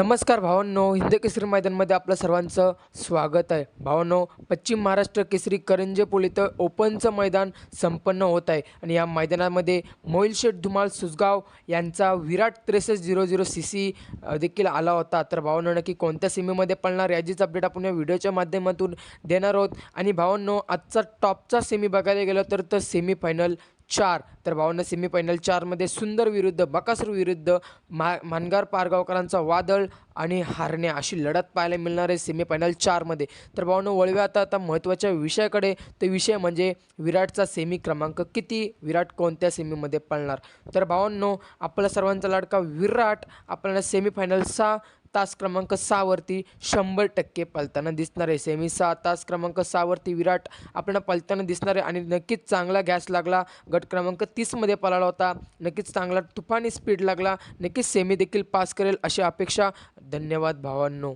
नमस्कार भावांनो हिंद केसरी मैदानमध्ये आपलं सर्वांचं स्वागत आहे. भावांनो पश्चिम महाराष्ट्र केसरी करंजेपोल इथं ओपनचं मैदान संपन्न होत आहे. आणि या मैदानामध्ये मोहिल धुमाल सुजगाव सुसगाव यांचा विराट त्रेसष्ट झिरो झिरो सी सी देखील आला होता. तर भावांनो नक्की कोणत्या सेमीमध्ये पळणार याचीच अपडेट आपण या व्हिडिओच्या माध्यमातून देणार आहोत. आणि भावांनो आजचा टॉपचा सेमी बघायला गेलो तर तर सेमीफायनल चार. तर भावांना सेमीफायनल चारमध्ये सुंदर विरुद्ध बकासूर विरुद्ध मा मानगार पारगावकरांचा वादळ आणि हारणे अशी लढत पाहायला मिळणार आहे सेमीफायनल चारमध्ये. तर भावांनो वळव्या आता आता महत्त्वाच्या विषयाकडे. ते विषय म्हणजे विराटचा सेमी क्रमांक किती? विराट कोणत्या सेमीमध्ये पळणार? तर भावांनो आपला सर्वांचा लाडका विराट आपल्याला सेमीफायनल सहा तास क्रमांक सहावरती शंभर टक्के पलताना दिसणार आहे. सेमी सहा तास क्रमांक सहावरती विराट आपल्याला पलताना दिसणार आहे आणि नक्कीच चांगला गॅस लागला. गट क्रमांक तीसमध्ये पळाला होता. नक्कीच चांगला तुफानी स्पीड लागला. नक्कीच सेमी देखील पास करेल अशी अपेक्षा. धन्यवाद भावांनो.